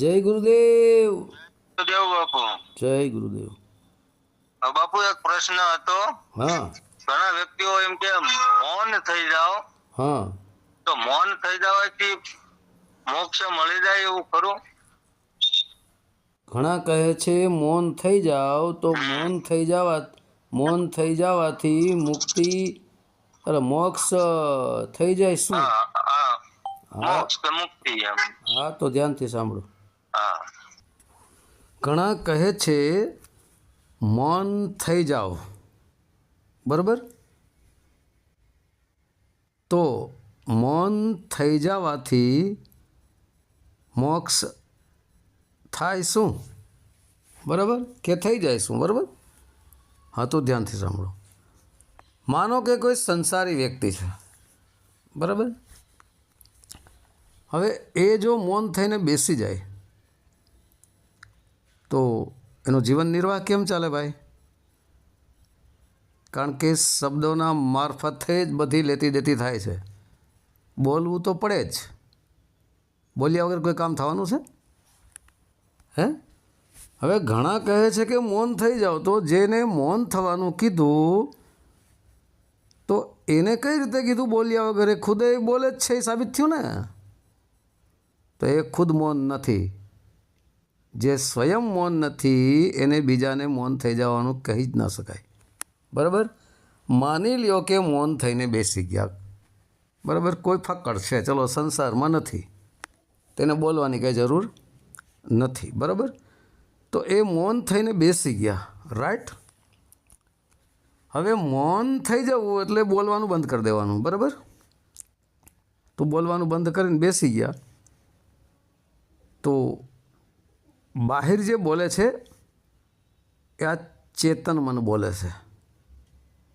જય ગુરુદેવ. દેવ બાપુ. જય ગુરુદેવ. બાપુ એક પ્રશ્ન હતો. હા. ઘણા વ્યક્તિઓ એમ કે મૌન થઈ જાઓ. હા. તો મૌન થઈ જવાથી મોક્ષ મળી જાય એવું ખરું? ઘણા કહે છે મૌન થઈ જાવ તો મૌન થઈ જવા મૌન થઈ જવાથી મુક્તિ અરે મોક્ષ થઈ જાય શું? હા તો ધ્યાનથી સાંભળો. ઘણા કહે છે, મૌન થઈ જાઓ. બરાબર? તો મૌન થઈ જવાથી મોક્ષ થાય શું? બરાબર? કે થઈ જાય શું? બરાબર? હા, તો ધ્યાનથી સાંભળો. માનો કે કોઈ સંસારી વ્યક્તિ છે. બરાબર? હવે એ જો મૌન થઈને બેસી જાય તો એનો જીવન નિર્વાહ કેમ ચાલે ભાઈ? કારણ કે શબ્દોના મારફતે જ બધી લેતી દેતી થાય છે. બોલવું તો પડે જ. બોલ્યા વગર કોઈ કામ થવાનું છે? હે? હવે ઘણા કહે છે કે મૌન થઈ જાઓ. તો જેને મૌન થવાનું કીધું, તો એને કઈ રીતે કીધું? બોલ્યા વગર એ ખુદે બોલે જ છે એ સાબિત થયું ને? તો એ ખુદ મૌન નથી. જે સ્વયં મૌન નથી, એને બીજાને મૌન થઈ જવાનું કહી જ ન શકાય. બરાબર? માની લ્યો કે મૌન થઈને બેસી ગયા. બરાબર? કોઈ ફક્કડ છે. ચલો, સંસારમાં નથી. તેને બોલવાની કંઈ જરૂર નથી. બરાબર? તો એ મૌન થઈને બેસી ગયા. રાઈટ હવે મૌન થઈ જવું એટલે બોલવાનું બંધ કરી દેવાનું. બરાબર? તો બોલવાનું બંધ કરીને બેસી ગયા. તો બહાર જે બોલે છે, એ આ ચેતન મન બોલે છે.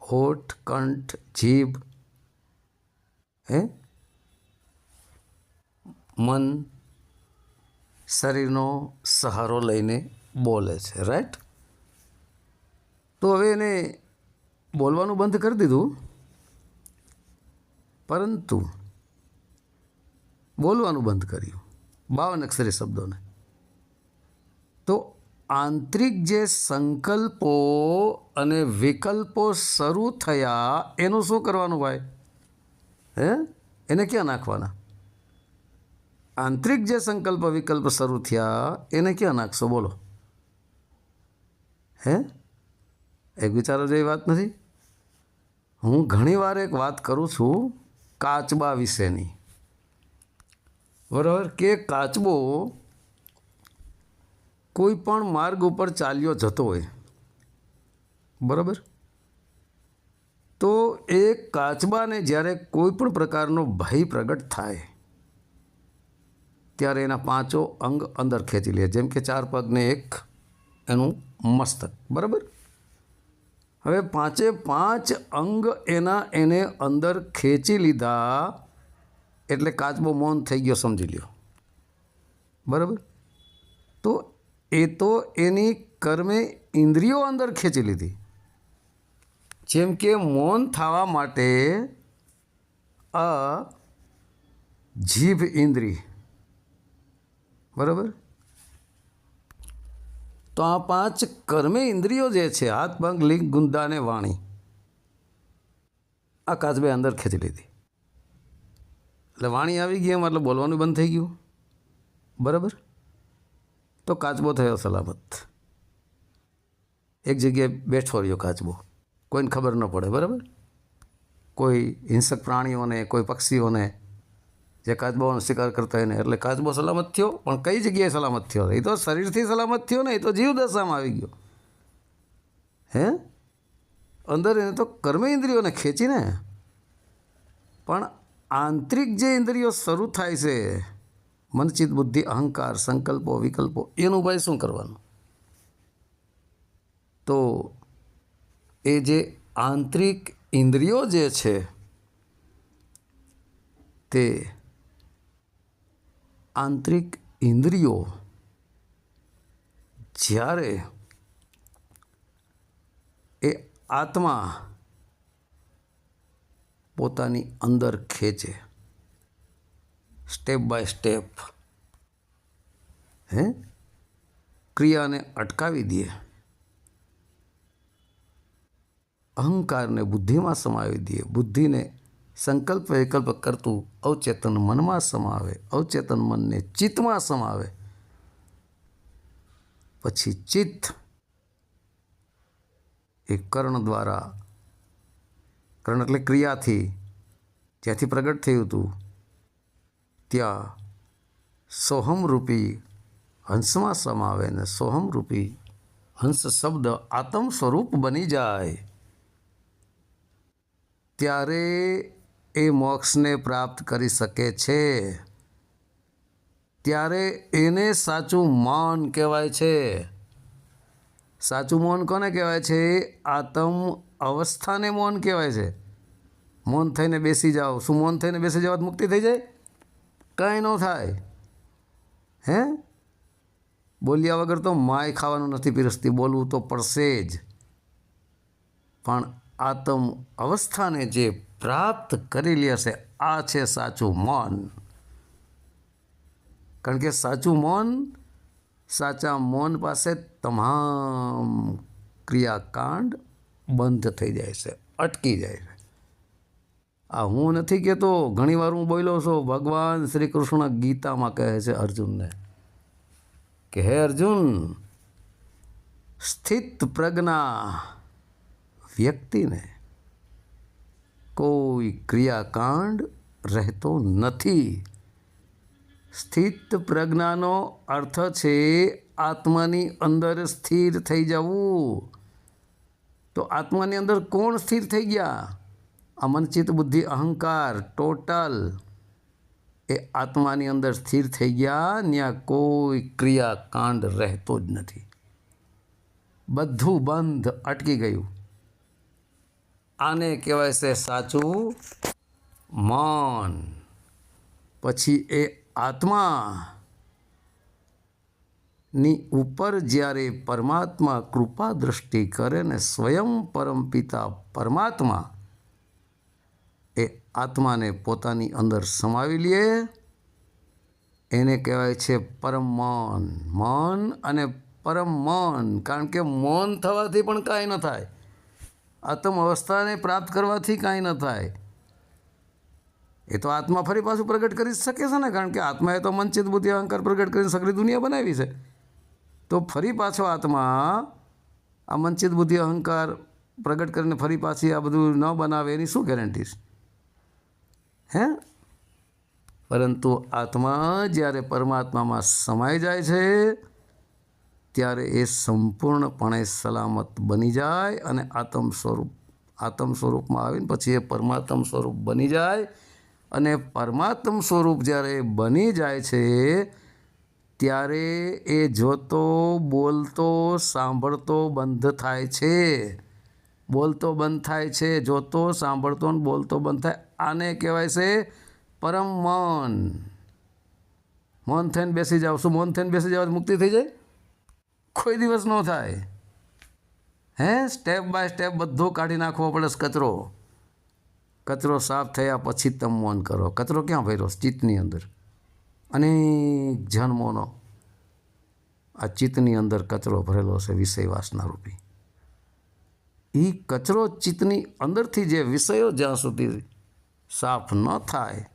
હોઠ, કંઠ, જીભ, હે? મન, શરીરનો સહારો લઈને બોલે છે રાઈટ તો હવે એને બોલવાનું બંધ કરી દીધું. પરંતુ બોલવાનું બંધ કર્યું. બાવન અક્ષરી શબ્દોને. આંતરિક જે સંકલ્પો અને વિકલ્પો શરૂ થયા, એનું શું કરવાનું ભાઈ? હે? એને ક્યાં નાખવાના? આંતરિક જે સંકલ્પ, વિકલ્પ શરૂ થયા, એને ક્યાં નાખશો? બોલો. હે? એક વિચારો જેવી વાત નથી? હું ઘણીવાર એક વાત કરું છું કાચબા વિશેની. બરાબર? કે કાચબો કોઈ પણ માર્ગ ઉપર ચાલ્યો જતો હોય. બરાબર? તો એ કાચબાને જ્યારે કોઈ પણ પ્રકારનો ભય પ્રગટ થાય, ત્યારે એના પાંચો અંગ અંદર ખેંચી લે. જેમ કે ચાર પગને એક એનું મસ્તક. બરાબર? હવે પાંચે પાંચ અંગ એના એને અંદર ખેંચી લીધા એટલે કાચબો મૌન થઈ ગયો, સમજી લ્યો. બરાબર? તો એ તો એની કર્મે ઇન્દ્રિયો અંદર ખેંચી લીધી. જેમ કે મૌન થવા માટે અ જીભ ઇન્દ્રિય. બરાબર? તો આ પાંચ કર્મે ઇન્દ્રિયો જે છે, હાથ, પગ, લિંગ, ગુંદા અને વાણી, આ કાચબે અંદર ખેંચી લીધી. એટલે વાણી આવી ગઈ એટલે બોલવાનું બંધ થઈ ગયું. બરાબર? તો કાચબો થયો સલામત. એક જગ્યાએ બેઠો રહ્યો કાચબો. કોઈને ખબર ન પડે, બરાબર? કોઈ હિંસક પ્રાણીઓને, કોઈ પક્ષીઓને જે કાચબાઓનો શિકાર કરતા હોય ને, એટલે કાચબો સલામત થયો, પણ કઈ જગ્યાએ સલામત થયો? એ તો શરીરથી સલામત થયો ને, એ તો જીવદશામાં આવી ગયો. હે? અંદર એને તો કર્મ ઇન્દ્રિયોને ખેંચીને. પણ આંતરિક જે ઇન્દ્રિયો શરૂ થાય છે મનચિત બુદ્ધિ, અહંકાર, સંકલ્પો, વિકલ્પો, એનું ભાઈ શું કરવાનું? તો એ જે આંતરિક ઇન્દ્રિયો જે છે, તે આંતરિક ઇન્દ્રિયો જ્યારે એ આત્મા પોતાની અંદર ખેંચે સ્ટેપ બાય સ્ટેપ. હે? ક્રિયાને અટકાવી દે. અહંકારને બુદ્ધિમાં સમાવી દે. બુદ્ધિને સંકલ્પ વિકલ્પ કરતું અવચેતન મનમાં સમાવે. અવચેતન મનને ચિત્તમાં સમાવે. પછી ચિત્ત એ કર્ણ દ્વારા કર્ણ એટલે ક્રિયાથી, જ્યાંથી પ્રગટ થયું હતું ત્યાં સોહમરૂપી હંસમાં સમાવે ને સોહમરૂપી હંસ શબ્દ આત્મ સ્વરૂપ બની જાય. ત્યારે એ મોક્ષને પ્રાપ્ત કરી શકે છે. ત્યારે એને સાચું મૌન કહેવાય છે. સાચું મૌન કોને કહેવાય છે? આત્મ અવસ્થાને મૌન કહેવાય છે. મૌન થઈને બેસી જાઓ. શું મૌન થઈને બેસી જવા મુક્તિ થઈ જાય? કાંઈ ન થાય. હે? બોલ્યા વગર તો માય ખાવાનું નથી પીરસતી, બોલવું તો પડશે જ. પણ આત્મ અવસ્થાને જે પ્રાપ્ત કરી લે છે, આ છે સાચું મૌન. કારણ કે સાચું મૌન, સાચા મૌન પાસે તમામ ક્રિયાકાંડ બંધ થઈ જાય છે, અટકી જાય છે. આ હું નથી કહેતો, ઘણીવાર હું બોલ્યો છું, ભગવાન શ્રી કૃષ્ણ ગીતામાં કહે છે અર્જુનને કે, હે અર્જુન, સ્થિત પ્રજ્ઞા વ્યક્તિને કોઈ ક્રિયાકાંડ રહેતો નથી. સ્થિત પ્રજ્ઞાનો અર્થ છે આત્માની અંદર સ્થિર થઈ જવું. તો આત્માની અંદર કોણ સ્થિર થઈ ગયા? આ મનચિત બુદ્ધિ અહંકાર ટોટલ એ આત્માની અંદર સ્થિર થઈ ગયા ત્યાં કોઈ ક્રિયાકાંડ રહેતો જ નથી. બધું બંધ અટકી ગયું. આને કહેવાય છે સાચું મન. પછી એ આત્મા ની ઉપર જ્યારે પરમાત્મા કૃપા દૃષ્ટિ કરે ને સ્વયં પરમપિતા પરમાત્મા એ આત્માને પોતાની અંદર સમાવી લે. એને કહેવાય છે પરમ મન. મન અને પરમ મન, કારણ કે મૌન થવાથી પણ કાંઈ ન થાય. આત્મ અવસ્થાને પ્રાપ્ત કરવાથી કાંઈ ન થાય. એ તો આત્મા ફરી પાછું પ્રગટ કરી શકે છે ને, કારણ કે આત્માએ તો મનચિત બુદ્ધિ અહંકાર પ્રગટ કરીને સગળી દુનિયા બનાવી છે. તો ફરી પાછો આત્મા આ મનચિત બુદ્ધિ અહંકાર પ્રગટ કરીને ફરી પાછી આ બધું ન બનાવે એની શું ગેરંટી છે હે? પરંતુ આત્મા જ્યારે પરમાત્મામાં સમાઈ જાય છે, ત્યારે એ સંપૂર્ણપણે સલામત બની જાય અને આત્મ સ્વરૂપ, આત્મ સ્વરૂપમાં આવીને પછી એ પરમાત્મ સ્વરૂપ બની જાય. અને પરમાત્મ સ્વરૂપ જ્યારે બની જાય છે, ત્યારે એ જોતો, બોલતો, સાંભળતો બંધ થાય છે. બોલતો બંધ થાય છે, જોતો, સાંભળતો ને બોલતો બંધ થાય. આને કહેવાય છે પરમ મૌન. મૌન થઈને બેસી જાવ શું મૌન થઈને બેસી જાવ મુક્તિ થઈ જાય? કોઈ દિવસ ન થાય. હે? સ્ટેપ બાય સ્ટેપ બધો કાઢી નાખવો પડે કચરો. કચરો સાફ થયા પછી તમે મૌન કરો. કચરો ક્યાં ભર્યો? ચિત્તની અંદર. અનેક જન્મોનો આ ચિત્તની અંદર કચરો ભરેલો છે વિષય વાસના રૂપી. એ કચરો ચિત્તની અંદરથી જે વિષયો જ્યાં સુધી સાફ ન થાય,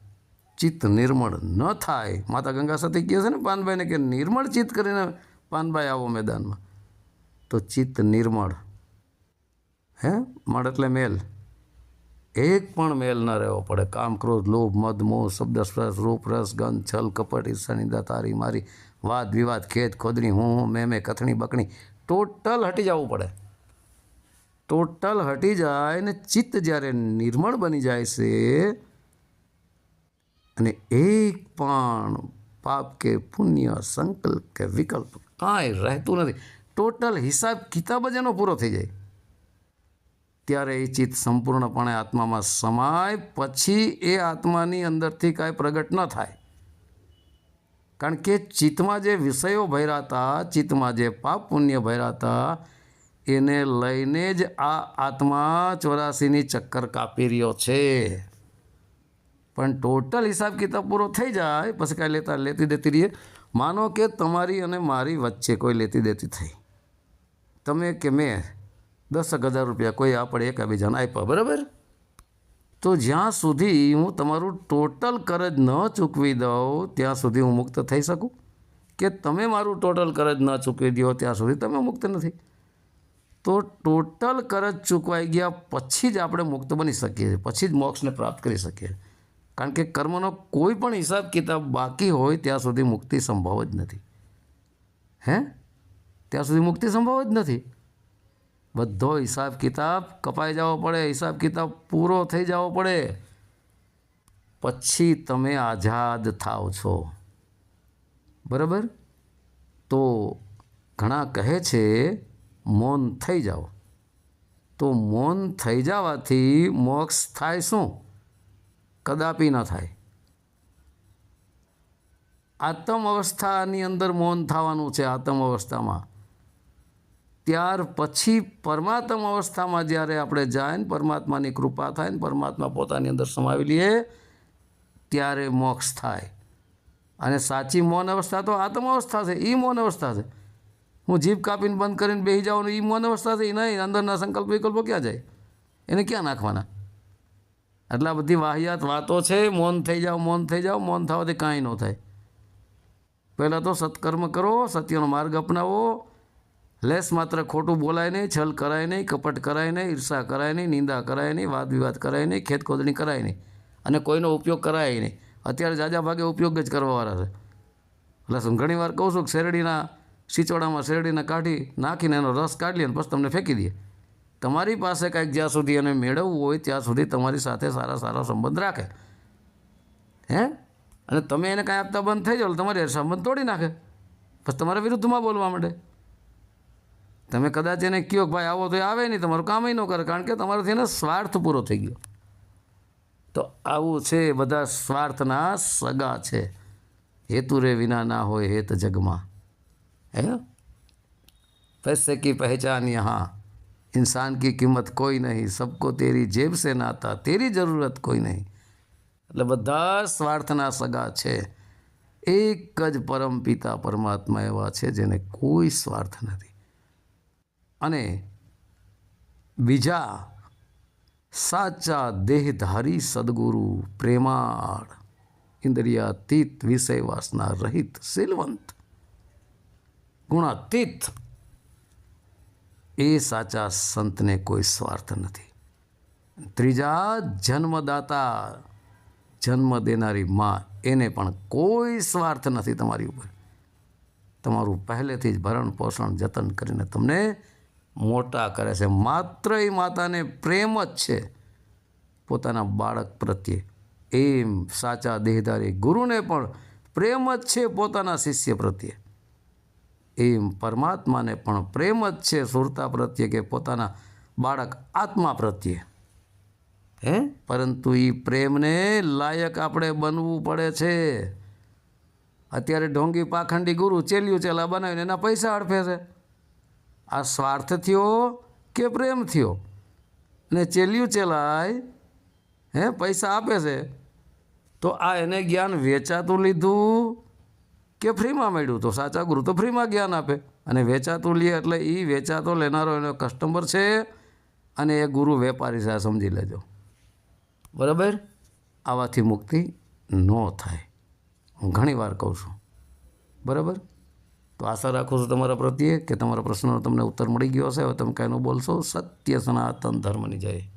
ચિત્ત નિર્મળ ન થાય, માતા ગંગા સતી કહે છે ને પાનભાઈને કે નિર્મળ ચિત્ત કરીને પાનભાઈ આવો મેદાનમાં, તો ચિત્ત નિર્મળ. હે? મળ એટલે મેલ. એક પણ મેલ ન રહેવો પડે. કામ, ક્રોધ, લોભ, મદ, મોહ, શબ્દ, સ્પર્શ, રૂપ, રસ, ગંધ, છલ, કપટ, ઈર્ષા તારી, મારી, વાદ, વિવાદ ખેત ખોદણી, હું હું, મેં મેં, કથણી, બકણી, ટોટલ હટી જવું પડે. ટોટલ હટી જાય ને ચિત્ત જ્યારે નિર્મળ બની જાય છે અને એક પણ પાપ કે પુણ્ય, સંકલ્પ કે વિકલ્પ કાંઈ રહેતું નથી. ટોટલ હિસાબ કિતાબ જ એનો પૂરો થઈ જાય. ત્યારે એ ચિત્ત સંપૂર્ણપણે આત્મામાં સમાય, પછી એ આત્માની અંદરથી કાંઈ પ્રગટ ન થાય. કારણ કે ચિત્તમાં જે વિષયો ભર્યા હતા, ચિત્તમાં જે પાપ પુણ્ય ભર્યા હતા એને લઈને જ આ આત્મા ચોરાસીની ચક્કર કાપી રહ્યો છે. પણ ટોટલ હિસાબ કિતાબ પૂરો થઈ જાય, પછી કાંઈ લેતા લેતી દેતી રહીએ. માનો કે તમારી અને મારી વચ્ચે કોઈ લેતી દેતી થઈ. તમે કે મેં દસક હજાર રૂપિયા કોઈ આપણે એકબીજાને આપ્યા, બરાબર? તો જ્યાં સુધી હું તમારું ટોટલ કરજ ન ચૂકવી દઉં, ત્યાં સુધી હું મુક્ત થઈ શકું? કે તમે મારું ટોટલ કરજ ન ચૂકવી દો ત્યાં સુધી તમે મુક્ત નથી? તો ટોટલ કરજ ચૂકવાઈ ગયા પછી જ આપણે મુક્ત બની શકીએ છીએ, પછી જ મોક્ષને પ્રાપ્ત કરી શકીએ કારણ કે કર્મનો કોઈ પણ હિસાબ કિતાબ બાકી હોય ત્યાં સુધી મુક્તિ સંભવ જ નથી. હે? ત્યાં સુધી મુક્તિ સંભવ જ નથી. બધો હિસાબ કિતાબ કપાઈ જવો પડે, હિસાબ કિતાબ પૂરો થઈ જવો પડે. પછી તમે આઝાદ થાવ છો. બરાબર? તો ઘણા કહે છે મૌન થઈ જાઓ. તો મૌન થઈ જવાથી મોક્ષ થાય શું? કદાપી ન થાય. આત્મ અવસ્થાની અંદર મૌન થવાનું છે આત્મ અવસ્થામાં. ત્યાર પછી પરમાત્મ અવસ્થામાં જ્યારે આપણે જાય ને પરમાત્માની કૃપા થાય ને પરમાત્મા પોતાની અંદર સમાવી લઈએ ત્યારે મોક્ષ થાય. અને સાચી મૌન અવસ્થા તો આત્મ અવસ્થા છે એ મૌન અવસ્થા છે. હું જીભ કાપીને બંધ કરીને બેસી જાઉં એ મન અવસ્થાથી નહીં. અંદરના સંકલ્પ વિકલ્પો ક્યાં જાય? એને ક્યાં નાખવાના? આટલા બધી વાહિયાત વાતો છે, મૌન થઈ જાઓ, મૌન થઈ જાઓ, મૌન થવાથી કાંઈ ન થાય. પહેલાં તો સત્કર્મ કરો, સત્યનો માર્ગ અપનાવો. લેસ માત્ર ખોટું બોલાય નહીં, છલ કરાય નહીં, કપટ કરાય નહીં, ઈર્ષા કરાય નહીં, નિંદા કરાય નહીં, વાદ વિવાદ કરાય નહીં ખેત ખોદણી કરાય નહીં. અને કોઈનો ઉપયોગ કરાય નહીં. અત્યારે જાજા ભાગે ઉપયોગ જ કરવાવાળા છે. એટલે ઘણી વાર કહું છું કે શેરડીના સિચોડામાં શેરડીને કાઢી નાખીને એનો રસ કાઢી લે પછી તમને ફેંકી દે તમારી પાસે કાંઈક જ્યાં સુધી એને મેળવવું હોય ત્યાં સુધી તમારી સાથે સારા સારા સંબંધ રાખે. હે? અને તમે એને કાંઈ આપતા બંધ થઈ જાઓ તમારે સંબંધ તોડી નાખે. પછી તમારા વિરુદ્ધમાં બોલવા માંડે. તમે કદાચ એને કહો કે ભાઈ આવો તો આવે નહીં, તમારું કામ ન કરે કારણ કે તમારાથી એને સ્વાર્થ પૂરો થઈ ગયો. તો આવું છે બધા સ્વાર્થના સગા છે. હેતુ રે વિના ના હોય હેત જગમાં. હે पैसे की पहचान यहाँ इंसान की किंमत कोई नहीं सबको तेरी जेब से नाता तेरी જરૂરત કોઈ નહીં એટલે બધા સ્વાર્થના સગા છે એક જ પરમ પિતા પરમાત્મા એવા છે જેને કોઈ સ્વાર્થ નથી અને બીજા સાચા દેહધારી સદગુરુ પ્રેમાળ ઇન્દ્રિયાતીત વિષય વાસના રહિત શીલવંત ગુણાતીત. એ સાચા સંતને કોઈ સ્વાર્થ નથી. ત્રીજા, જન્મદાતા. જન્મ દેનારી માં એને પણ કોઈ સ્વાર્થ નથી તમારી ઉપર. તમારું પહેલેથી જ ભરણ પોષણ જતન કરીને તમને મોટા કરે છે. માત્ર એ માતાને પ્રેમ જ છે. પોતાના બાળક પ્રત્યે એમ સાચા દેહધારી ગુરુને પણ પ્રેમ જ છે પોતાના શિષ્ય પ્રત્યે. એમ પરમાત્માને પણ પ્રેમ જ છે સુરતા પ્રત્યે કે પોતાના બાળક આત્મા પ્રત્યે. હે? પરંતુ એ પ્રેમને લાયક આપણે બનવું પડે છે. અત્યારે ઢોંગી પાખંડી ગુરુ ચેલ્યું ચેલા બનાવીને એના પૈસા અડફે છે. આ સ્વાર્થ થયો કે પ્રેમ થયો? ને ચેલ્યું ચેલાય, હે, પૈસા આપે છે. તો આ એને જ્ઞાન વેચાતું લીધું કે ફ્રીમાં મળ્યું? તો સાચા ગુરુ તો ફ્રીમાં જ્ઞાન આપે. અને વેચાતું લે એટલે એ વેચાતો લેનારો એનો કસ્ટમર છે અને એ ગુરુ વેપારી છે, આ સમજી લેજો. બરાબર? આવાથી મુક્તિ ન થાય. હું ઘણી વાર કહું છું. બરાબર? તો આશા રાખું છું તમારા પ્રત્યે કે તમારા પ્રશ્નનો તમને ઉત્તર મળી ગયો હશે. હવે તમે કાંઈનું બોલશો. સત્ય સનાતન ધર્મની જય.